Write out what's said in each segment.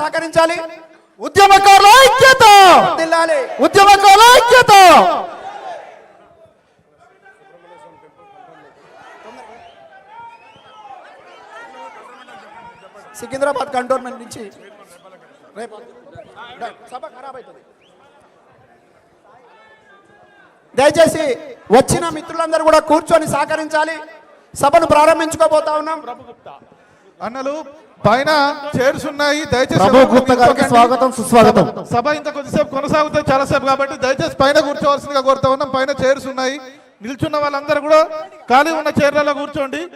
సహకరించాలి. ఉద్యమకారుల ఐక్యత. ఉద్యమకారుల ఐక్యత! సికింద్రాబాద్ కంటోన్మెంట్ నుంచి రేపు సభ ఖరాబ్ అవుతుంది. దయచేసి వచ్చిన మిత్రులందరూ కూడా కూర్చొని సహకరించాలి. సభను ప్రారంభించుకోబోతా ఉన్నాం. అన్నలు పైన చైర్స్ ఉన్నాయి. దయచేసి. స్వాగతం సుస్వాగతం. సభ- సభ ఇంకా కొద్దిసేపు కొనసాగుతుంది చాలా సేపు కాబట్టి దయచేసి పైన కూర్చోవలసిందిగా కోరుతా ఉన్నాం. పైన చైర్స్ ఉన్నాయి. నిల్చున్న వాళ్ళందరూ కూడా ఖాళీ ఉన్న చైర్లలో కూర్చోండి.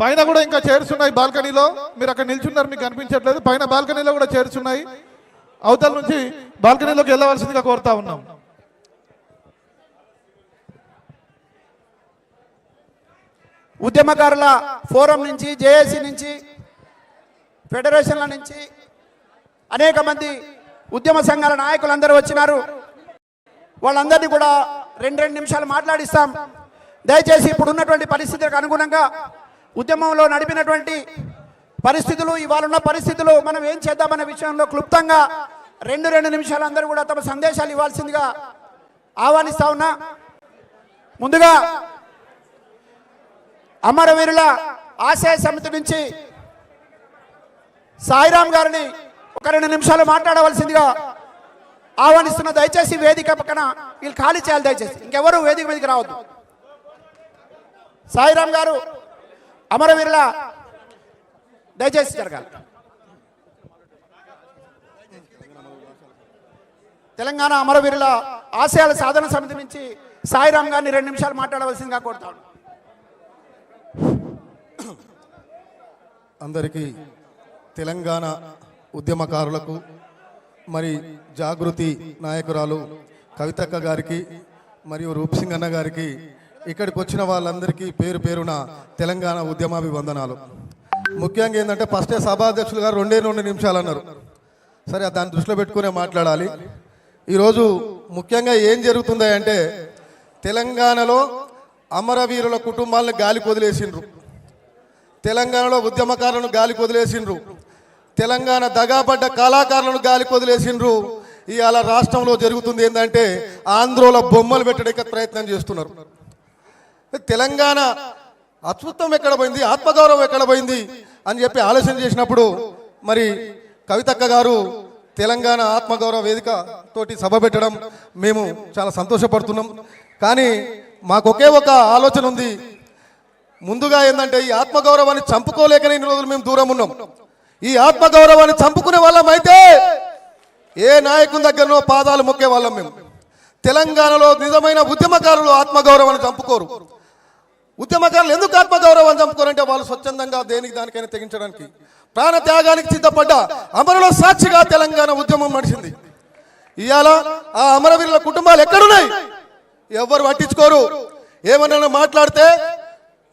పైన కూడా ఇంకా చైర్స్ ఉన్నాయి బాల్కనీలో. మీరు అక్కడ నిల్చున్నారు మీకు కనిపించట్లేదు. పైన బాల్కనీలో కూడా చైర్స్ ఉన్నాయి. అవతల నుంచి బాల్కనీలోకి వెళ్ళవలసిందిగా కోరుతా ఉన్నాం. ఉద్యమకారుల ఫోరం నుంచి జేఏసీ నుంచి ఫెడరేషన్ల నుంచి అనేక మంది ఉద్యమ సంఘాల నాయకులందరూ వచ్చినారు. వాళ్ళందరినీ కూడా రెండు రెండు నిమిషాలు మాట్లాడిస్తాం. దయచేసి ఇప్పుడున్నటువంటి పరిస్థితులకు అనుగుణంగా ఉద్యమంలో నడిపినటువంటి పరిస్థితులు ఇవాళ ఉన్న పరిస్థితులు మనం ఏం చేద్దామనే విషయంలో క్లుప్తంగా రెండు రెండు నిమిషాలు అందరూ కూడా తమ సందేశాలు ఇవ్వాల్సిందిగా ఆహ్వానిస్తా ఉన్నా. ముందుగా అమరవీరుల ఆశయ సమితి నుంచి సాయిరామ్ గారిని ఒక రెండు నిమిషాలు మాట్లాడవలసిందిగా ఆహ్వానిస్తున్న దయచేసి వేదిక పక్కన వీళ్ళు ఖాళీ చేయాలి దయచేసి. ఇంకెవరు వేదిక మీదకి రావద్దు. సాయిరాం గారు అమరవీరుల దయచేసి జరగాలి. తెలంగాణ అమరవీరుల ఆశయాల సాధన సమితి నుంచి సాయిరామ్ గారిని రెండు నిమిషాలు మాట్లాడవలసిందిగా కోరుతాను. అందరికీ తెలంగాణ ఉద్యమకారులకు మరి జాగృతి నాయకురాలు కవితక్క గారికి మరియు రూప్సింగ్ అన్న గారికి ఇక్కడికి వచ్చిన వాళ్ళందరికీ పేరు పేరున తెలంగాణ ఉద్యమాభివందనాలు. ముఖ్యంగా ఏంటంటే ఫస్టే సభాధ్యక్షులు గారు రెండే రెండు నిమిషాలు అన్నారు. సరే దాన్ని దృష్టిలో పెట్టుకునే మాట్లాడాలి. ఈరోజు ముఖ్యంగా ఏం జరుగుతుంది అంటే తెలంగాణలో అమరవీరుల కుటుంబాలను గాలికి వదిలేసిండ్రు. తెలంగాణలో ఉద్యమకారులను గాలికి వదిలేసిండ్రు. తెలంగాణ దగాపడ్డ కళాకారులను గాలి వదిలేసిండ్రు ఇవాళ రాష్ట్రంలో జరుగుతుంది ఏంటంటే ఆంధ్రోల బొమ్మలు పెట్టడానికి ప్రయత్నం చేస్తున్నారు. తెలంగాణ అద్భుతం ఎక్కడ పోయింది? ఆత్మగౌరవం ఎక్కడ పోయింది? అని చెప్పి ఆలోచన చేసినప్పుడు మరి కవితక్క గారు తెలంగాణ ఆత్మగౌరవ వేదిక తోటి సభ పెట్టడం మేము చాలా సంతోషపడుతున్నాం. కానీ మాకు ఒకే ఒక ఆలోచన ఉంది. ముందుగా ఏంటంటే ఈ ఆత్మగౌరవాన్ని చంపుకోలేకనే ఇన్ని రోజులు మేము దూరం ఉన్నాం. ఈ ఆత్మగౌరవాన్ని చంపుకునే వాళ్ళం అయితే ఏ నాయకుని దగ్గరనో పాదాలు మొక్కే వాళ్ళం మేము. తెలంగాణలో నిజమైన ఉద్యమకారులు ఆత్మగౌరవాన్ని చంపుకోరు. ఉద్యమకారులు ఎందుకు ఆత్మగౌరవాన్ని చంపుకోరంటే వాళ్ళు స్వచ్ఛందంగా దేనికి దానికైనా తెగించడానికి. ప్రాణ త్యాగానికి సిద్ధపడ్డ అమరుల సాక్షిగా తెలంగాణ ఉద్యమం నడిచింది. ఇవాళ ఆ అమరవీరుల కుటుంబాలు ఎక్కడున్నాయి? ఎవరు పట్టించుకోరు. ఏమన్నా మాట్లాడితే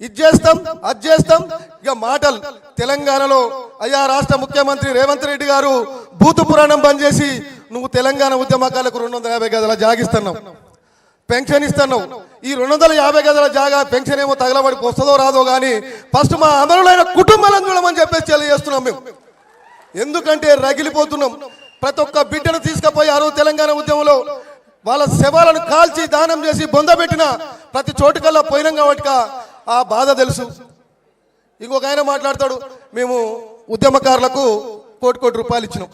ఇది చేస్తాం అది చేస్తాం. ఇక మాటలు. తెలంగాణలో అయ్యా రాష్ట్ర ముఖ్యమంత్రి రేవంత్ రెడ్డి గారు భూతు పురాణం బంద్ చేసి నువ్వు తెలంగాణ ఉద్యమకాలకు రెండు వందల యాభై గదుల జాగిస్తున్నావు పెన్షన్ ఇస్తున్నావు. ఈ రెండు వందల యాభై గదుల జాగా పెన్షన్ ఏమో తగలబడికి వస్తుందో రాదో కానీ ఫస్ట్ మా అమరులైన కుటుంబాలను చూడమని చెప్పేసి తెలియజేస్తున్నాం మేము. ఎందుకంటే రగిలిపోతున్నాం. ప్రతి ఒక్క బిడ్డను తీసుకుపోయి తెలంగాణ ఉద్యమంలో వాళ్ళ శవాలను కాల్చి దానం చేసి బొందబెట్టిన ప్రతి చోటుకల్లా పోయినాం కాబట్టి ఆ బాధ తెలుసు. ఇంకొక ఆయన మాట్లాడతాడు మేము ఉద్యమకారులకు కోటి కోటి రూపాయలు ఇచ్చినాం.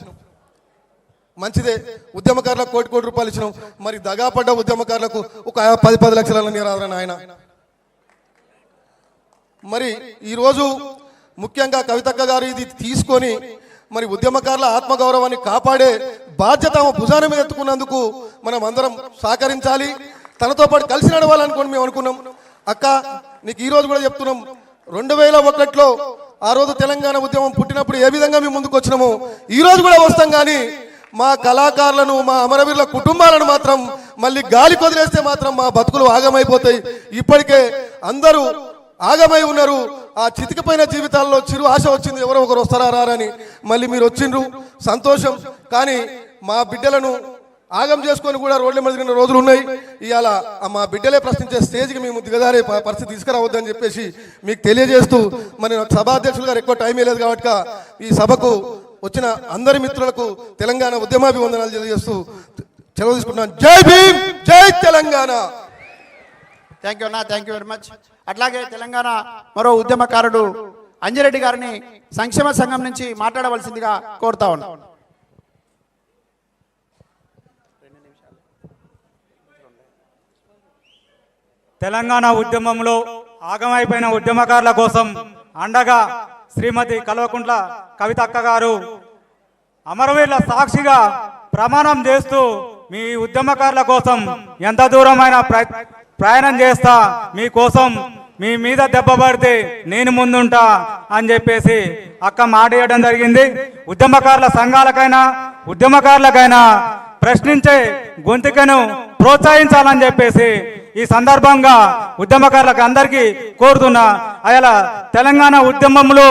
మంచిదే ఉద్యమకారులకు కోటి కోటి రూపాయలు ఇచ్చినాం. మరి దగాపడ్డ ఉద్యమకారులకు ఒక పది పది లక్షల నీరాదరణ ఆయన. మరి ఈరోజు ముఖ్యంగా కవితక్క గారు ఇది తీసుకొని మరి ఉద్యమకారుల ఆత్మగౌరవాన్ని కాపాడే బాధ్యత ఆమె భుజాన మీద ఎత్తుకున్నందుకు మనం అందరం సహకరించాలి. తనతో పాటు కలిసి నడవాలనుకోండి మేము అనుకున్నాం. అక్క నీకు ఈ రోజు కూడా చెప్తున్నాం. రెండు వేల ఒకటిలో ఆ రోజు తెలంగాణ ఉద్యమం పుట్టినప్పుడు ఏ విధంగా మేము ముందుకు వచ్చినాము ఈ రోజు కూడా వస్తాం కానీ మా కళాకారులను మా అమరవీరుల కుటుంబాలను మాత్రం మళ్ళీ గాలి కొదిలేస్తే మాత్రం మా బతుకులు ఆగమైపోతాయి. ఇప్పటికే అందరూ ఆగమై ఉన్నారు. ఆ చితికిపోయిన జీవితాల్లో చిరు ఆశ వచ్చింది. ఎవరో ఒకరు వస్తారా రారని మళ్ళీ మీరు వచ్చిండ్రు. సంతోషం. కానీ మా బిడ్డలను ఆగం చేసుకొని కూడా రోడ్ల మీద తిరిగిన రోజులు ఉన్నాయి. ఇవాళ మా బిడ్డలే ప్రశ్నించే స్టేజ్కి మేము దిగజారే పరిస్థితి తీసుకురావద్దని చెప్పేసి మీకు తెలియజేస్తూ మరి సభాధ్యక్షులు గారు ఎక్కువ టైం లేదు కాబట్టి ఈ సభకు వచ్చిన అందరి మిత్రులకు తెలంగాణ ఉద్యమాభివందనాలు తెలియజేస్తూ సెలవు తీసుకుంటున్నాను. జై భీమ్ జై తెలంగాణ! థ్యాంక్ యూ అన్న థ్యాంక్ యూ వెరీ మచ్. అట్లాగే తెలంగాణ మరో ఉద్యమకారుడు అంజిరెడ్డి గారిని సంక్షేమ సంఘం నుంచి మాట్లాడవలసిందిగా కోరుతా ఉన్నాను తెలంగాణ ఉద్యమంలో ఆగమైపోయిన ఉద్యమకారుల కోసం అండగా శ్రీమతి కల్వకుంట్ల కవితక్క గారు అమరవీరుల సాక్షిగా ప్రమాణం చేస్తూ మీ ఉద్యమకారుల కోసం ఎంత దూరమైన ప్రయాణం చేస్తా మీకోసం మీ మీద దెబ్బ పడితే నేను ముందుంటా అని చెప్పేసి అక్క మాట జరిగింది. ఉద్యమకారుల సంఘాలకైనా ఉద్యమకారులకైనా ప్రశ్నించే గొంతుకను ప్రోత్సహించాలని చెప్పేసి ఈ సందర్భంగా ఉద్యమకారులకు అందరికీ కోరుతున్నా అలా తెలంగాణ ఉద్యమంలో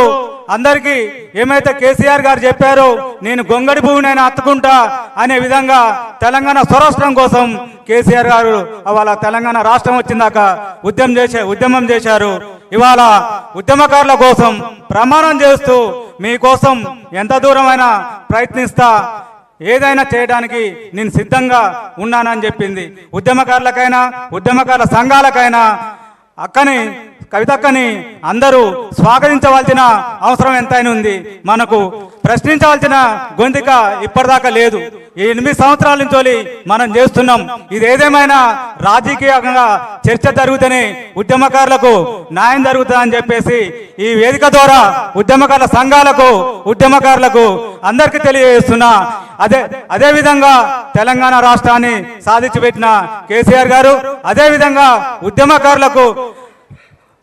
అందరికీ ఏమైతే కేసీఆర్ గారు చెప్పారో నేను గొంగడి భూమినైనా అత్తుకుంటా అనే విధంగా తెలంగాణ స్వరాష్ట్రం కోసం కేసీఆర్ గారు అవాళ తెలంగాణ రాష్ట్రం వచ్చిందాక ఉద్యమం చేసే ఉద్యమం చేశారు. ఇవాళ ఉద్యమకారుల కోసం ప్రమాణం చేస్తూ మీకోసం ఎంత దూరమైనా ప్రయత్నిస్తా ఏదైనా చేయడానికి నేను సిద్ధంగా ఉన్నానని చెప్పింది. ఉద్యమకారులకైనా ఉద్యమకారుల సంఘాలకైనా. అక్కని కవితక్కని అందరూ స్వాగతించవలసిన అవసరం ఎంతైనా ఉంది. మనకు ప్రశ్నించవలసిన గొంతుక ఇప్పటిదాకా లేదు. ఈ ఎనిమిది సంవత్సరాల నుంచి మనం చేస్తున్నాం. ఇది ఏదేమైనా రాజకీయంగా చర్చ జరుగుతూనే ఉద్యమకారులకు న్యాయం జరుగుతుందని చెప్పేసి ఈ వేదిక ద్వారా ఉద్యమకారుల సంఘాలకు ఉద్యమకారులకు అందరికీ తెలియజేస్తున్నా. అదే అదే విధంగా తెలంగాణ రాష్ట్రాన్ని సాధించి పెట్టిన కేసీఆర్ గారు అదే విధంగా ఉద్యమకారులకు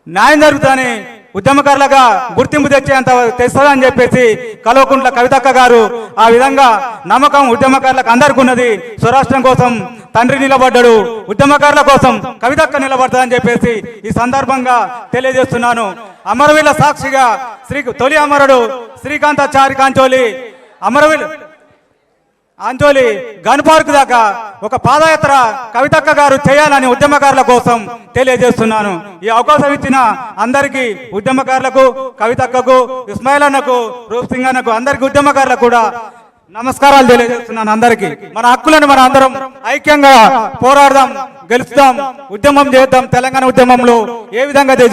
న్యాయం జరుగుతుందని ఉద్యమకారులుగా గుర్తింపు తెచ్చేంత తెస్తుందని చెప్పేసి కల్వకుంట్ల కవితక్క గారు ఆ విధంగా నమ్మకం ఉద్యమకారులకు అందరికీ ఉన్నది స్వరాష్ట్రం కోసం తండ్రి నిలబడ్డాడు ఉద్యమకారుల కోసం కవితక్క నిలబడతాదని చెప్పేసి ఈ సందర్భంగా తెలియజేస్తున్నాను. అమరవీల సాక్షిగా శ్రీ తొలి అమరుడు శ్రీకాంతాచారి కాంచోలి. అమరవీల ఆంచోలి గన్ పార్క్ దాకా ఒక పాదయాత్ర కవితక్క గారు చేయాలని ఉద్యమకారుల కోసం తెలియజేస్తున్నాను. ఈ అవకాశం ఇచ్చిన అందరికీ ఉద్యమకారులకు కవితక్కకు ఇస్మాయిల్ అన్నకు రూప్ సింగ్ అన్నకు అందరికి ఉద్యమకారులకు కూడా నమస్కారాలు తెలియజేస్తున్నాను అందరికీ. మన హక్కులను మన అందరం ఐక్యంగా పోరాడదాం. గెలుస్తాం ఉద్యమం చేద్దాం తెలంగాణ ఉద్యమంలో ఏ విధంగా అయితే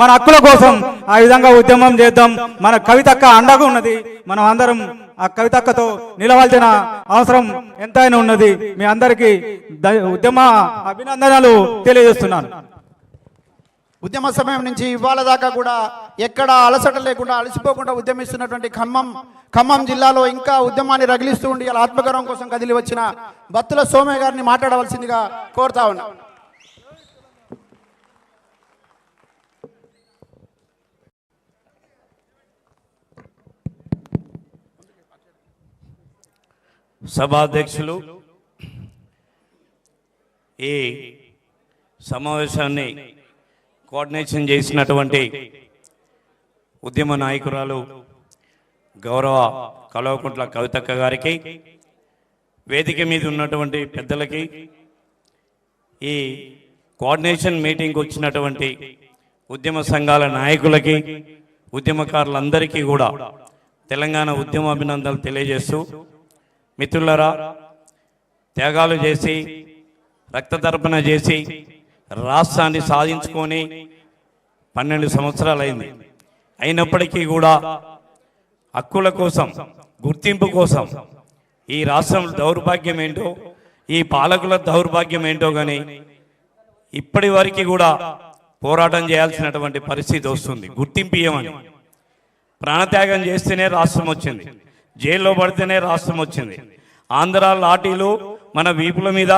మన హక్కుల కోసం ఆ విధంగా ఉద్యమం చేద్దాం. మన కవితక్క అండగా ఉన్నది. మనం అందరం ఆ కవితక్కతో నిలవాల్సిన అవసరం ఎంతైనా ఉన్నది. మీ అందరికీ ఉద్యమ అభినందనలు తెలియజేస్తున్నాను. ఉద్యమ సమయం నుంచి ఇవాళ దాకా కూడా ఎక్కడ అలసట లేకుండా అలసిపోకుండా ఉద్యమిస్తున్నటువంటి ఖమ్మం ఖమ్మం జిల్లాలో ఇంకా ఉద్యమాన్ని రగిలిస్తూ ఉండి ఇలా ఆత్మగౌరవం కోసం కదిలి వచ్చిన బత్తుల సోమయ్య గారిని మాట్లాడవలసిందిగా కోరుతా ఉన్నా. సభాధ్యక్షులు ఈ సమావేశాన్ని కోఆర్డినేషన్ చేసినటువంటి ఉద్యమ నాయకురాలు గౌరవ కలవకుంట్ల కవితక్క గారికి వేదిక మీద ఉన్నటువంటి పెద్దలకి ఈ కోఆర్డినేషన్ మీటింగ్కి వచ్చినటువంటి ఉద్యమ సంఘాల నాయకులకి ఉద్యమకారులందరికీ కూడా తెలంగాణ ఉద్యమ అభినందనలు తెలియజేస్తూ మిత్రులరా త్యాగాలు చేసి రక్తతర్పణ చేసి రాష్ట్రాన్ని సాధించుకొని పన్నెండు సంవత్సరాలైంది. అయినప్పటికీ కూడా హక్కుల కోసం గుర్తింపు కోసం ఈ రాష్ట్రం దౌర్భాగ్యం ఏంటో ఈ పాలకుల దౌర్భాగ్యం ఏంటో కానీ ఇప్పటి వరకు కూడా పోరాటం చేయాల్సినటువంటి పరిస్థితి వస్తుంది. గుర్తింపు ఇవ్వమని. ప్రాణత్యాగం చేస్తేనే రాష్ట్రం వచ్చింది. జైల్లో పడితేనే రాష్ట్రం వచ్చింది. ఆంధ్ర లాఠీలు మన వీపుల మీద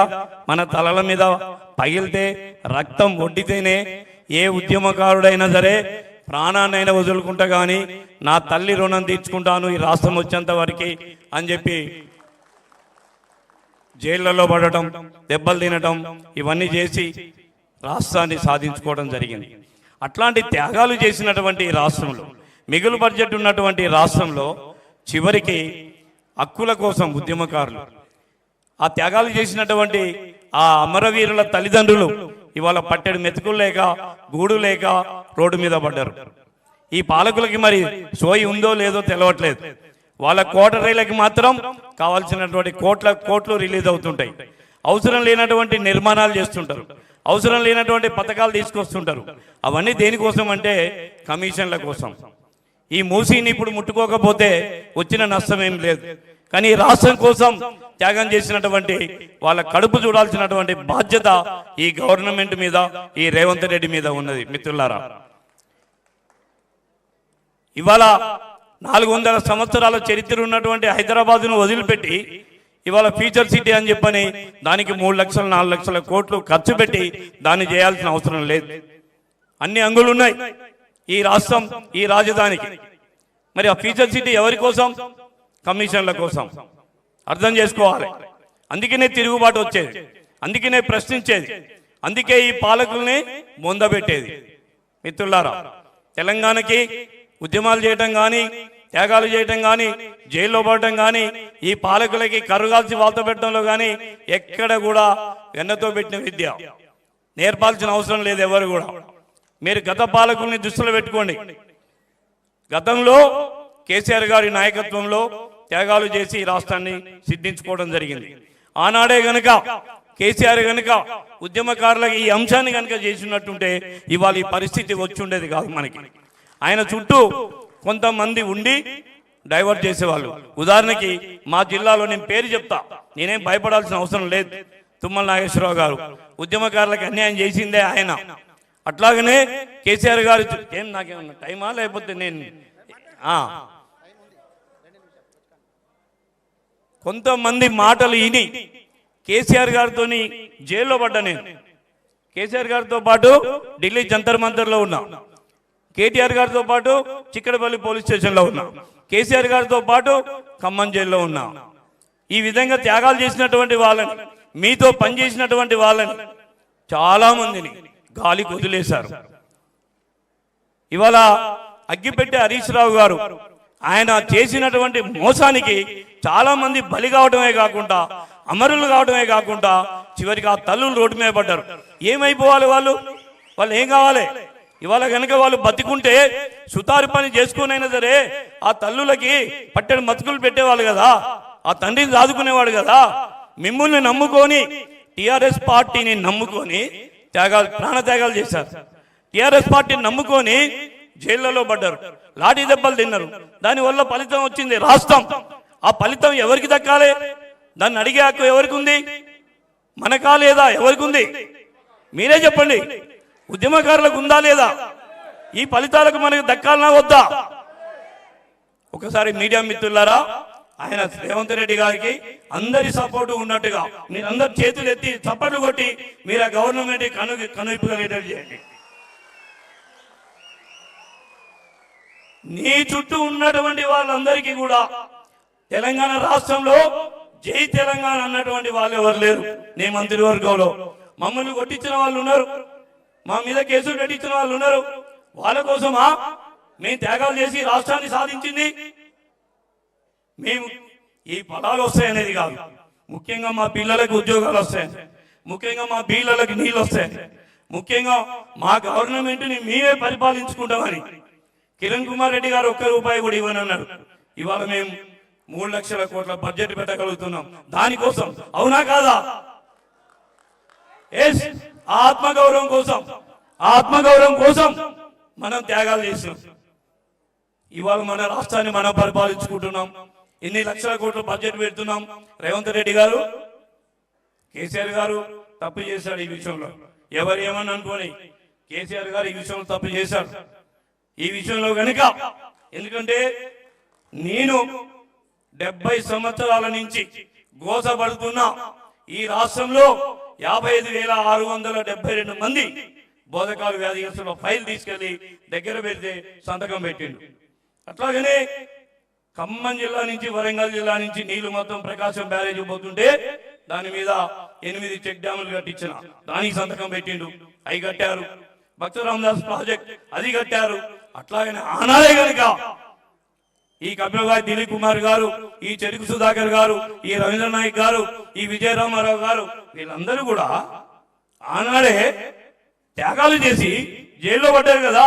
మన తలల మీద పగిలితే రక్తం ఒడ్డితేనే ఏ ఉద్యమకారుడైనా సరే ప్రాణాన్నైనా వదులుకుంటా కానీ నా తల్లి రుణం తీర్చుకుంటాను ఈ రాష్ట్రం వచ్చేంత వరకు అని చెప్పి జైళ్ళలో పడటం దెబ్బలు తినటం ఇవన్నీ చేసి రాష్ట్రాన్ని సాధించుకోవడం జరిగింది. అట్లాంటి త్యాగాలు చేసినటువంటి రాష్ట్రంలో మిగులు బడ్జెట్ ఉన్నటువంటి రాష్ట్రంలో చివరికి హక్కుల కోసం ఉద్యమకారులు ఆ త్యాగాలు చేసినటువంటి ఆ అమరవీరుల తల్లిదండ్రులు ఇవాళ పట్టెడు మెతుకులు లేక గూడు లేక రోడ్డు మీద పడ్డారు. ఈ పాలకులకి మరి సోయి ఉందో లేదో తెలవట్లేదు. వాళ్ళ కోటరీలకి మాత్రం కావాల్సినటువంటి కోట్ల కోట్లు రిలీజ్ అవుతుంటాయి. అవసరం లేనటువంటి నిర్మాణాలు చేస్తుంటారు. అవసరం లేనటువంటి పథకాలు తీసుకొస్తుంటారు. అవన్నీ దేనికోసం అంటే కమిషన్ల కోసం. ఈ మూసీని ఇప్పుడు ముట్టుకోకపోతే వచ్చిన నష్టం ఏం లేదు. కానీ రాష్ట్రం కోసం త్యాగం చేసినటువంటి వాళ్ళ కడుపు చూడాల్సినటువంటి బాధ్యత ఈ గవర్నమెంట్ మీద ఈ రేవంత్ రెడ్డి మీద ఉన్నది. మిత్రులారా ఇవాళ నాలుగు వందల సంవత్సరాల చరిత్ర ఉన్నటువంటి హైదరాబాద్ను వదిలిపెట్టి ఇవాళ ఫ్యూచర్ సిటీ అని చెప్పని దానికి మూడు లక్షల నాలుగు లక్షల కోట్లు ఖర్చు పెట్టి దాన్ని చేయాల్సిన అవసరం లేదు. అన్ని అంగులు ఉన్నాయి. ఈ రాష్ట్రం ఈ రాజధానికి. మరి ఆ ఫ్యూచర్ సిటీ ఎవరి కోసం? కమిషన్ల కోసం. అర్థం చేసుకోవాలి. అందుకనే తిరుగుబాటు వచ్చేది. అందుకనే ప్రశ్నించేది. అందుకే ఈ పాలకుల్ని ముందబెట్టేది మిత్రులారా తెలంగాణకి ఉద్యమాలు చేయటం కానీ త్యాగాలు చేయటం కానీ జైల్లో పడటం కానీ ఈ పాలకులకి కరుగాల్సి వాళ్ళతో పెట్టడంలో కానీ ఎక్కడ కూడా వెన్నతో పెట్టిన విద్య నేర్పాల్సిన అవసరం లేదు ఎవరు కూడా. మీరు గత పాలకుల్ని దృష్టిలో పెట్టుకోండి. గతంలో కేసీఆర్ గారి నాయకత్వంలో త్యాగాలు చేసి ఈ రాష్ట్రాన్ని సిద్ధించుకోవడం జరిగింది. ఆనాడే గనుక కేసీఆర్ గనుక ఉద్యమకారులకు ఈ అంశాన్ని కనుక చేసినట్టుంటే ఇవాళ ఈ పరిస్థితి వచ్చి ఉండేది కాదు మనకి. ఆయన చుట్టూ కొంతమంది ఉండి డైవర్ట్ చేసేవాళ్ళు. ఉదాహరణకి మా జిల్లాలో నేను పేరు చెప్తా. నేనేం భయపడాల్సిన అవసరం లేదు. తుమ్మల నాగేశ్వరరావు గారు ఉద్యమకారులకు అన్యాయం చేసిందే ఆయన. అట్లాగనే కేసీఆర్ గారు ఏం నాకేమన్నా టైమా? లేకపోతే నేను ఆ. కొంతమంది మాటలు విని కేసీఆర్ గారితో జైల్లో పడ్డా నేను. కేసీఆర్ గారితో పాటు ఢిల్లీ జంతర్ మంతర్లో ఉన్నా. కేటీఆర్ గారితో పాటు చిక్కడపల్లి పోలీస్ స్టేషన్లో ఉన్నా. కేసీఆర్ గారితో పాటు ఖమ్మం జైల్లో ఉన్నా. ఈ విధంగా త్యాగాలు చేసినటువంటి వాళ్ళని మీతో పనిచేసినటువంటి వాళ్ళని చాలామందిని గాలి గాలికి వదిలేశారు ఇవాళ అగ్గిపెట్టె హరీష్ రావు గారు ఆయన చేసినటువంటి మోసానికి చాలా మంది బలి కావడమే కాకుండా అమరులు కావడమే కాకుండా చివరికి ఆ తల్లులు రోడ్డు మీద పడ్డారు. ఏమైపోవాలి వాళ్ళు? వాళ్ళు ఏం కావాలి? ఇవాళ కనుక వాళ్ళు బతికుంటే సుతారు పని చేసుకునైనా సరే ఆ తల్లులకి పట్టెడు మతుకులు పెట్టేవాళ్ళు కదా ఆ తండ్రిని దాదుకునేవాడు కదా. మిమ్మల్ని నమ్ముకొని టిఆర్ఎస్ పార్టీని నమ్ముకొని త్యాగాలు ప్రాణ త్యాగాలు చేశారు. టిఆర్ఎస్ పార్టీని నమ్ముకొని జైళ్ళలో పడ్డారు. లాఠీ దెబ్బలు తిన్నారు. దాని వల్ల ఫలితం వచ్చింది రాష్ట్రం. ఆ ఫలితం ఎవరికి దక్కాలి? దాన్ని అడిగే హక్కు ఎవరికి ఉంది మనకా లేదా? ఎవరికి ఉంది మీరే చెప్పండి. ఉద్యమకారులకు ఉందా లేదా? ఈ ఫలితాలకు మనకు దక్కాలనా వద్దా? ఒకసారి మీడియా మిత్రులారా ఆయన రేవంత్ రెడ్డి గారికి అందరి సపోర్టు ఉన్నట్టుగా మీరందరు చేతులు ఎత్తి చప్పట్లు కొట్టి మీరు ఆ గవర్నమెంట్ కను కనువిప్పగలిగేటట్టు చేయండి. నీ చుట్టూ ఉన్నటువంటి వాళ్ళందరికీ కూడా తెలంగాణ రాష్ట్రంలో జై తెలంగాణ అన్నటువంటి వాళ్ళు ఎవరు లేరు. నీ మంత్రివర్గంలో మమ్మల్ని కొట్టించిన వాళ్ళు ఉన్నారు. మా మీద కేసులు పెట్టించిన వాళ్ళు ఉన్నారు. వాళ్ళ కోసమా మేము త్యాగాలు చేసి రాష్ట్రాన్ని సాధించింది? మేము ఈ పదాలు వస్తాయనేది కాదు. ముఖ్యంగా మా పిల్లలకు ఉద్యోగాలు వస్తాయి. ముఖ్యంగా మా పిల్లలకు నీళ్ళు వస్తాయి. ముఖ్యంగా మా గవర్నమెంట్ని మేమే పరిపాలించుకుంటామని కిరణ్ కుమార్ రెడ్డి గారు ఒక్క రూపాయి కూడా ఇవ్వను అన్నారు ఇవాళ మేము మూడు లక్షల కోట్ల బడ్జెట్ పెట్టగలుగుతున్నాం. దానికోసం అవునా కాదా? ఆత్మగౌరవం కోసం ఆత్మగౌరవం కోసం మనం త్యాగాలు చేస్తున్నాం ఇవాళ మన రాష్ట్రాన్ని మనం పరిపాలించుకుంటున్నాం. ఎన్ని లక్షల కోట్ల బడ్జెట్ పెడుతున్నాం? రేవంత్ రెడ్డి గారు కేసీఆర్ గారు తప్పు చేశాడు ఈ విషయంలో. ఎవరు ఏమని అనుకోని? కేసీఆర్ గారు ఈ విషయంలో తప్పు చేశాడు ఈ విషయంలో గనుక ఎందుకంటే నేను డెబ్బై సంవత్సరాల నుంచి గోసపడుతున్నా ఈ రాష్ట్రంలో యాభై ఐదు వేల ఆరు వందల డెబ్బై రెండు మంది బోధకాలు వ్యాధిగ్రస్తుల ఫైల్ తీసుకెళ్ళి దగ్గర పెడితే సంతకం పెట్టిండు. అట్లాగనే ఖమ్మం జిల్లా నుంచి వరంగల్ జిల్లా నుంచి నీళ్ళు మొత్తం ప్రకాశం బ్యారేజ్ పోతుంటే దాని మీద ఎనిమిది చెక్ డ్యాములు కట్టించిన. దానికి సంతకం పెట్టిండు. అవి కట్టారు. భక్త రామదాస్ ప్రాజెక్ట్ అది కట్టారు. అట్లాగనే ఆనాడే కనుక. ఈ కపిలవాయి దిలీప్ కుమార్ గారు ఈ చెరుకు సుధాకర్ గారు ఈ రవీంద్ర నాయక్ గారు ఈ విజయరామారావు గారు వీళ్ళందరూ కూడా ఆనాడే త్యాగాలు చేసి జైల్లో పడ్డారు కదా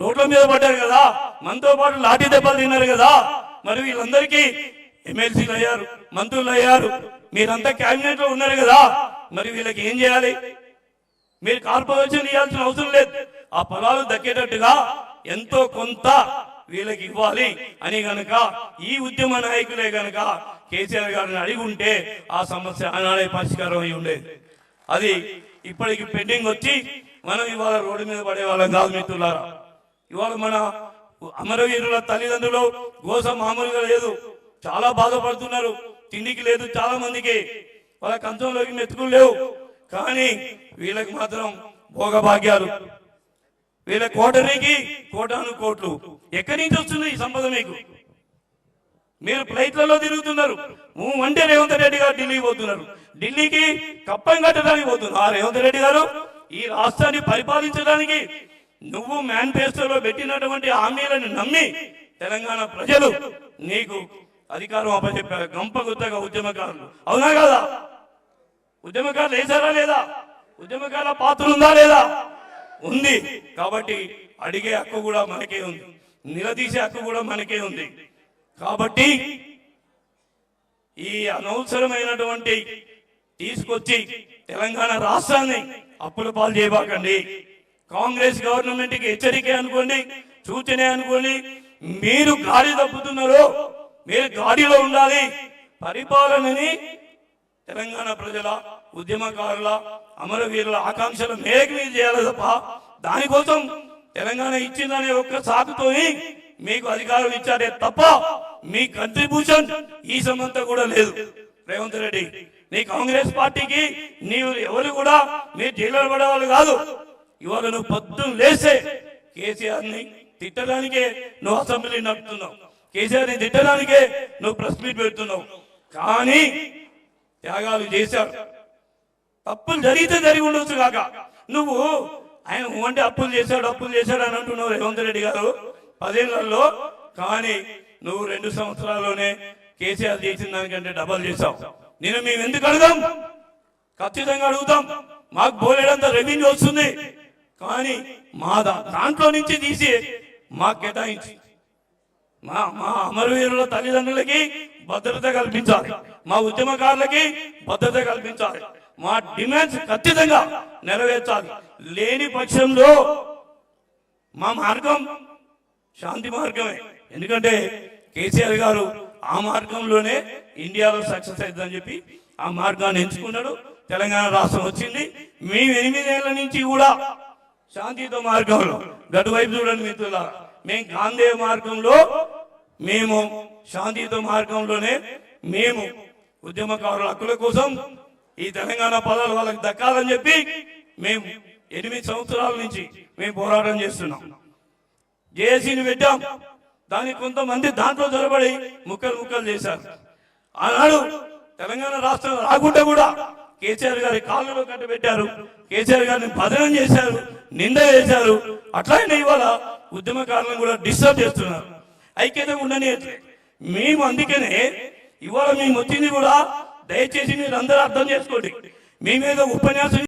రోడ్ల మీద పడ్డారు కదా మనతో పాటు లాఠీ దెబ్బలు తిన్నారు కదా మరి వీళ్ళందరికీ ఎమ్మెల్సీలు అయ్యారు మంత్రులు అయ్యారు మీరంతా క్యాబినెట్లో ఉన్నారు కదా మరి వీళ్ళకి ఏం చేయాలి? మీరు కార్పొరేషన్ ఇవ్వాల్సిన అవసరం లేదు. ఆ పొలాలు దక్కేటట్టుగా ఎంతో కొంత వీళ్ళకి ఇవ్వాలి అని గనక ఈ ఉద్యమ నాయకులే గనక కేసీఆర్ గారిని అడిగి ఉంటే ఆ సమస్య ఆనాడే పరిష్కారం అయి ఉండేది. అది ఇప్పటికి పెండింగ్ వచ్చి మనం ఇవాళ రోడ్డు మీద పడే వాళ్ళం కాదు మిత్రులారా. ఇవాళ మన అమరవీరుల తల్లిదండ్రులు గోస మామూలుగా లేదు. చాలా బాధపడుతున్నారు. తిండికి లేదు చాలా మందికి. వాళ్ళ కంచంలోకి మెతుకులు లేవు. కానీ వీళ్ళకి మాత్రం భోగభాగ్యాలు. వీళ్ళ కోటరీకి కోటాను కోట్లు. ఎక్కడి నుంచి వస్తుంది ఈ సంపద మీకు? మీరు ఫ్లైట్లలో తిరుగుతున్నారు. అంటే రేవంత్ రెడ్డి గారు ఢిల్లీకి పోతున్నారు. ఢిల్లీకి కప్పం కట్టడానికి పోతున్నారు. ఆ రేవంత్ రెడ్డి గారు ఈ రాష్ట్రాన్ని పరిపాలించడానికి నువ్వు మేనిఫెస్టోలో పెట్టినటువంటి హామీలను నమ్మి తెలంగాణ ప్రజలు నీకు అధికారం అప్పచెప్పారు. గంప గుత్తగా ఉద్యమకారులు. అవునా కదా? ఉద్యమకారులు వేశారా లేదా? ఉద్యమకారుల పాత్ర ఉందా లేదా? ఉంది. కాబట్టి అడిగే హక్కు కూడా మనకే ఉంది. నిలదీసే హక్కు కూడా మనకే ఉంది. కాబట్టి ఈ అనవసరమైనటువంటి తీసుకొచ్చి తెలంగాణ రాష్ట్రాన్ని అప్పుల పాలు చేయబాకండి. కాంగ్రెస్ గవర్నమెంట్కి హెచ్చరికే అనుకోండి సూచనే అనుకోండి మీరు గాడి తప్పుతున్నారు మీరు గాడిలో ఉండాలి. పరిపాలనని తెలంగాణ ప్రజల ఉద్యమకారుల అమరవీరుల ఆకాంక్షలు మేరకు చేయాలి తప్ప దానికోసం తెలంగాణ ఇచ్చిందనే ఒక్క సాకుతో మీకు అధికారం ఇచ్చారే తప్ప మీ కంట్రిబ్యూషన్ ఈ సమంతా కూడా లేదు. రేవంత్ రెడ్డి నీ కాంగ్రెస్ పార్టీకి నీవు ఎవరు కూడా మీరు జైలు పడేవాళ్ళు కాదు. ఇవాళ నువ్వు పొద్దున్న లేస్తే కేసీఆర్ని తిట్టడానికే నువ్వు అసెంబ్లీ నడుపుతున్నావు. కేసీఆర్ని తిట్టడానికే నువ్వు ప్రెస్ మీట్ పెడుతున్నావు. కానీ త్యాగాలు చేశారు. అప్పులు జరిగితే జరిగి ఉండొచ్చు కాక. నువ్వు ఆయన అంటే అప్పులు చేశాడు అప్పులు చేశాడు అని అంటున్నావు రేవంత్ రెడ్డి గారు. పదేళ్ళలో కానీ నువ్వు రెండు సంవత్సరాల్లోనే కేసీఆర్ చేసిన దానికంటే డబల్ చేశావు. నేను మేము ఎందుకు అడుగుదాం ఖచ్చితంగా అడుగుతాం. మాకు బోలేడంత రెవెన్యూ వస్తుంది. కానీ మా దాంట్లో నుంచి తీసి మాకు కేటాయించి. మా మా అమరవీరుల తల్లిదండ్రులకి భద్రత కల్పించాలి. మా ఉద్యమకారులకి భద్రత కల్పించాలి. మా డిమాండ్స్ ఖచ్చితంగా నెరవేర్చాలి. లేని పక్షంలో మా మార్గం శాంతి మార్గమే. ఎందుకంటే కేసీఆర్ గారు ఆ మార్గంలోనే ఇండియాలో సక్సెస్ అవుతుందని చెప్పి ఆ మార్గాన్ని ఎంచుకున్నాడు. తెలంగాణ రాష్ట్రం వచ్చింది. మేము ఎనిమిదేళ్ళ నుంచి కూడా శాంతియుత మార్గంలో గటువైపు చూడండి మిత్రుల మేము గాంధీ మార్గంలో మేము శాంతియుత మార్గంలోనే మేము ఉద్యమకారుల హక్కుల కోసం ఈ తెలంగాణ పదాలు వాళ్ళకి దక్కాలని చెప్పి మేము ఎనిమిది సంవత్సరాల నుంచి మేము పోరాటం చేస్తున్నాం. జేఏసీని పెట్టాం. దానికి కొంతమంది దాంట్లో జొరబడి ముక్కలు ముక్కలు చేశారు. ఆనాడు తెలంగాణ రాష్ట్రం రాకుండా కూడా కేసీఆర్ గారి కాళ్ళలో కట్టబెట్టారు. కేసీఆర్ గారిని భద్రం చేశారు నింద చేశారు అట్లానే ఇవాళ ఉద్యమకారులను కూడా డిస్టర్బ్ చేస్తున్నారు. ఐక్యత ఉండని మేము అందుకనే ఇవాళ మేము వచ్చింది కూడా దయచేసి మీరు అందరూ అర్థం చేసుకోండి. మీ మీద ఉపన్యాసం